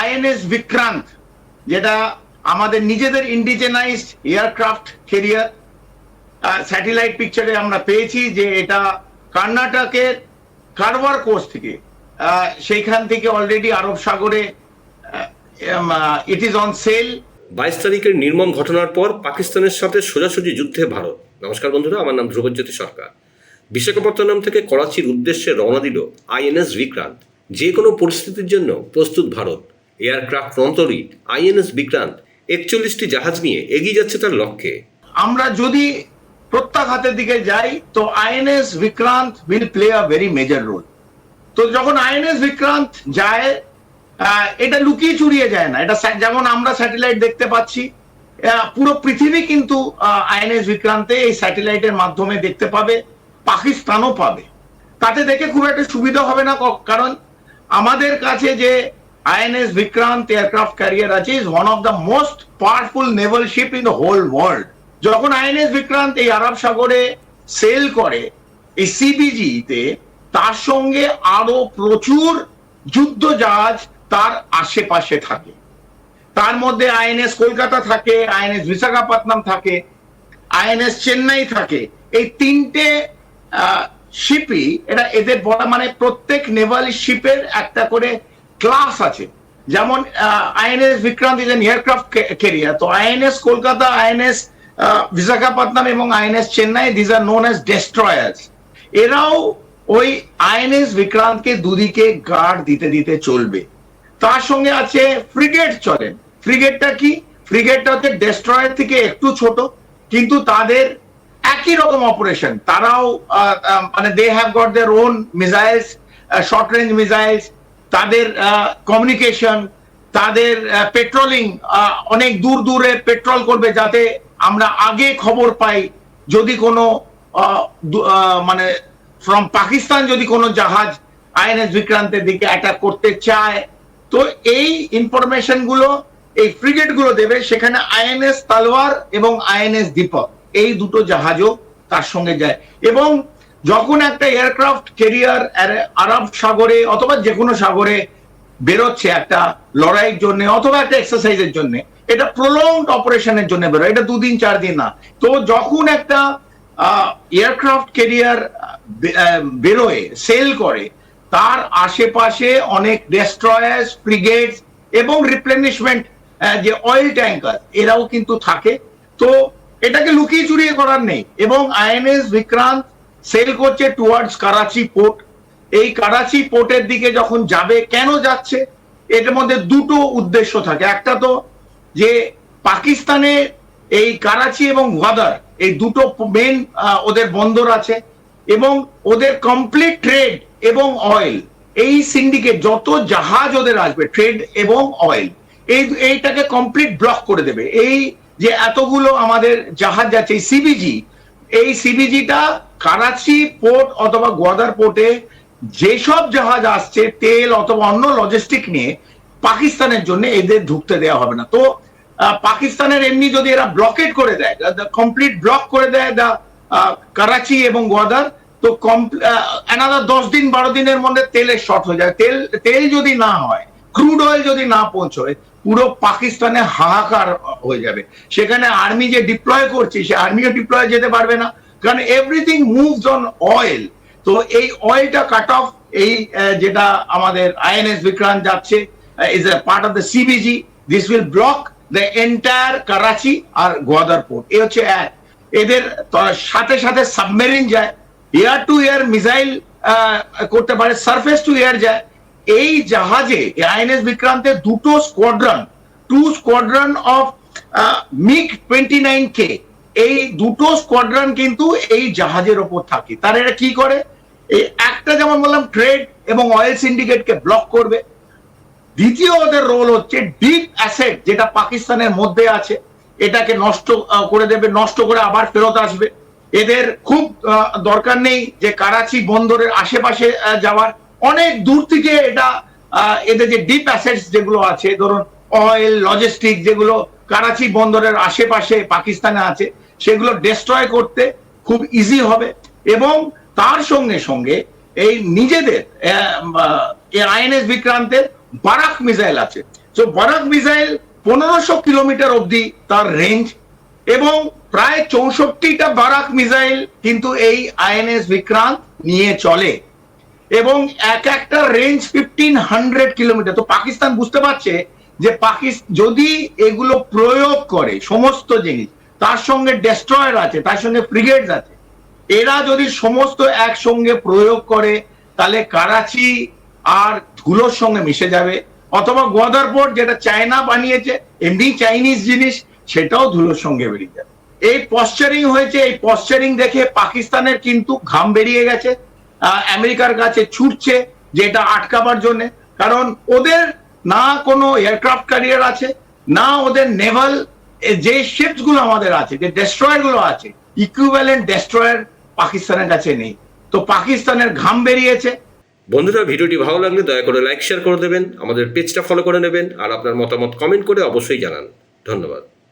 INS Vikrant যেটা আমাদের নিজেদের ইন্ডিজেনাইজড এয়ারক্রাফট কেরিয়ার স্যাটেলাইট পিকচারে আমরা পেয়েছি যে এটা কর্ণাটকের কারওয়ার কোস্ট থেকে সেইখান থেকে অলরেডি আরব সাগরে ইট ইজ অন সেল বাইশ তারিখের নির্মম ঘটনার পর পাকিস্তানের সাথে সোজাসুজি যুদ্ধে ভারত। নমস্কার বন্ধুরা, আমার নাম ধ্রুবজ্যোতি সরকার। বিশাখাপত্তনম থেকে করাচির উদ্দেশ্যে রওনা দিল আইএনএস বিক্রান্ত যে কোনো পরিস্থিতির জন্য প্রস্তুত ভারত। এয়ারক্রাফট রন্তরি আইএনএস বিক্রান্ত, একচল্লিশটি জাহাজ নিয়ে এগিয়ে যাচ্ছে তার লক্ষ্যে। আমরা যদি প্রত্যাঘাতের দিকে যাই, তো INS Vikrant will play a very major role তো যখন আইএনএস বিক্রান্ত যায় এটা লুকিয়ে চুরিয়ে যায় না। এটা যেমন আমরা স্যাটেলাইট দেখতে পাচ্ছি পুরো পৃথিবী কিন্তু আইএনএস বিক্রান্তে এই স্যাটেলাইটের মাধ্যমে দেখতে পাবে, পাকিস্তানও পাবে। তাতে দেখে খুব একটা সুবিধা হবে না কারণ আমাদের কাছে যে আইএনএস বিক্রান্ত এয়ারক্রাফট ক্যারিয়ার আছে is one of the most powerful naval ship in the whole world যখন আইএনএস বিক্রান্ত এই আরব সাগরে সেল করে এই সিবিজি তে তার সঙ্গে আরও প্রচুর যুদ্ধ জাহাজ তার আশেপাশে থাকে তার মধ্যে আইএনএস কলকাতা থাকে আইএনএস বিশাখাপত্তনম থাকে আইএনএস চেন্নাই থাকে এই তিনটে শিপই এটা এদের বলা মানে প্রত্যেক নেভাল শিপের একটা করে ক্লাস আছে। যেমন INS Vikrant is an aircraft carrier তো আইএনএস কলকাতা আইএনএস বিশাখাপত্তনম এবং INS Chennai these are known as destroyers এরাও ওই আইএনএস বিক্রান্তকে দুদিকে গার্ড দিতে দিতে চলবে। তার সঙ্গে আছে ফ্রিগেট চলেন ফ্রিগেটটা কি? ফ্রিগেটটা হচ্ছে ডেস্ট্রয়ার থেকে একটু ছোট, কিন্তু তাদের একই রকম অপারেশন তারাও মানে they have got their own missiles short range missiles তাদের কমিউনিকেশন তাদের পেট্রোলিং অনেক দূর দূরে পেট্রোল করবে যাতে আমরা আগে খবর পাই যদি কোনো মানে ফ্রম পাকিস্তান যদি কোনো জাহাজ আইএনএস বিক্রান্তের দিকে অ্যাটাক করতে চায়। তো এই ইনফরমেশনগুলো, এই ফ্রিগেটগুলো দেবে, সেখানে আইএনএস, তালওয়ার এবং আইএনএস দীপক। এই দুটো জাহাজও তার সঙ্গে যায়। এবং যখন একটা এয়ারক্রাফট কেরিয়ার আরব সাগরে অথবা যে কোনো সাগরে বেরোচ্ছে একটা লড়াইয়ের জন্য অথবা একটা এক্সারসাইজের জন্য, এটা প্রলংড অপারেশনের জন্য বেরোয়। এটা দুদিন, চার দিন না। তো যখন একটা এয়ারক্রাফট কেরিয়ার বেরোয় সেল করে, তার আশেপাশে অনেক ডেস্ট্রয়ার্স ফ্রিগেটস এবং রিপ্লেনিশমেন্ট যে অয়েল ট্যাঙ্কার এরাও কিন্তু থাকে। তো এটাকে লুকিয়ে চুরিয়ে করার নেই। এবং আইএনএস বিক্রান্ত সেল করছে টুয়ার্ডস করাচি পোর্ট এই করাচি পোর্টের দিকে যখন যাবে, কেন যাচ্ছে? এটার মধ্যে দুটো উদ্দেশ্য থাকে। একটা তো যে পাকিস্তানে এই করাচি এবং ওয়াদার এই দুটো মেন ওদের বন্দর আছে এবং ওদের কমপ্লিট ট্রেড এবং অয়েল এই সিন্ডিকেট যত জাহাজ ওদের আসবে ট্রেড এবং অয়েল এই এইটাকে কমপ্লিট ব্লক করে দেবে। এই যে এতগুলো আমাদের জাহাজ যাচ্ছে এই সিবিজি এই সিবিজিটা করাচি পোর্ট অথবা গোয়াদার পোর্টে যেসব জাহাজ আসছে, তেল অথবা অন্য লজিস্টিক নিয়ে পাকিস্তানের জন্য এদের ঢুকতে দেওয়া হবে না। তো পাকিস্তানের এমনি যদি এরা ব্লকেট করে দেয় কমপ্লিট ব্লক করে দেয় দা করাচি এবং গোয়াদার, তো অ্যানাদার দশ দিন, বারো দিনের মধ্যে তেলের শর্ট হয়ে যায়। তেল তেল যদি না হয় ক্রুড অয়েল যদি না পৌঁছয়, পুরো পাকিস্তানে হাহাকার হয়ে যাবে। সেখানে আর্মি যে ডিপ্লয় করছে, সে আর্মিও ডিপ্লয় যেতে পারবে না। কারণ এভরিথিং মুভস অন অয়েল তো এই অয়েলটা কাট অফ এই যেটা আমাদের আইএনএস বিক্রান্ত যাচ্ছে is a part of the CBG this will block the entire Karachi R Gwadar port এই হচ্ছে এক। এদের সাথে সাথে সাবমেরিন যায় এয়ার টু এয়ার মিসাইল করতে পারে সারফেস টু এয়ার যায়। এই জাহাজে আইএনএস বিক্রান্তের দুটো squadron two squadron of MiG twenty nine K এই দুটো স্কোয়াড্রন কিন্তু এই জাহাজের ওপর থাকে। তারা এটা কি করে? এই একটা যেমন বললাম ট্রেড এবং অয়েল সিন্ডিকেটকে ব্লক করবে। দ্বিতীয় ওদের রোল হচ্ছে ডিপ অ্যাসেট যেটা পাকিস্তানের মধ্যে আছে। এটাকে নষ্ট করে দেবে, নষ্ট করে আবার ফেরত আসবে। এদের খুব দরকার নেই যে করাচি বন্দরের আশেপাশে যাওয়ার। অনেক দূর থেকে এটা এদের যে ডিপ অ্যাসেটস যেগুলো আছে, ধরুন অয়েল লজিস্টিক যেগুলো করাচি বন্দরের আশেপাশে পাকিস্তানে আছে, সেগুলো ডেস্ট্রয় করতে খুব ইজি হবে এবং তার সঙ্গে সঙ্গে এই নিজেদের আইএনএস বিক্রান্তের বারাক মিসাইল আছে। তো বারাক মিসাইল পনেরোশো কিলোমিটার অবধি তার রেঞ্জ এবং প্রায় চৌষট্টিটা বারাক মিসাইল কিন্তু এই আইএনএস বিক্রান্ত নিয়ে চলে। এবং এক একটা রেঞ্জ ফিফটিন হান্ড্রেড কিলোমিটার। তো পাকিস্তান বুঝতে পারছে যে পাকিস্তান যদি এগুলো প্রয়োগ করে সমস্ত জিনিস, তার সঙ্গে ডেস্ট্রয়ার আছে, তার সঙ্গে ফ্রিগেটস আছে, এরা যদি সমস্ত একসঙ্গে প্রয়োগ করে, তাহলে করাচি আর ধুলোর সঙ্গে মিশে যাবে। অথবা গোয়াদারপোর্ট যেটা চায়না বানিয়েছে, এমনি চাইনিজ জিনিস, সেটাও ধুলোর সঙ্গে বেরিয়ে যাবে। এই পশ্চারিং হয়েছে, এই পশ্চারিং দেখে পাকিস্তানের কিন্তু ঘাম বেরিয়ে গেছে আমেরিকার কাছে ছুটছে, যেটা আটকাবার জন্য। কারণ ওদের না কোনো এয়ারক্রাফট ক্যারিয়ার আছে, না ওদের নেভাল যে শিপসগুলো আমাদের আছে, যে ডেস্ট্রয়ারগুলো আছে ইকুইভ্যালেন্ট ডেস্ট্রয়ার পাকিস্তানের কাছে নেই। তো পাকিস্তানের ঘাম বেরিয়েছে। বন্ধুরা, ভিডিওটি ভালো লাগলে দয়া করে লাইক শেয়ার করে দেবেন, আমাদের পেজটা ফলো করে নেবেন, আর আপনার মতামত কমেন্ট করে অবশ্যই জানান। ধন্যবাদ।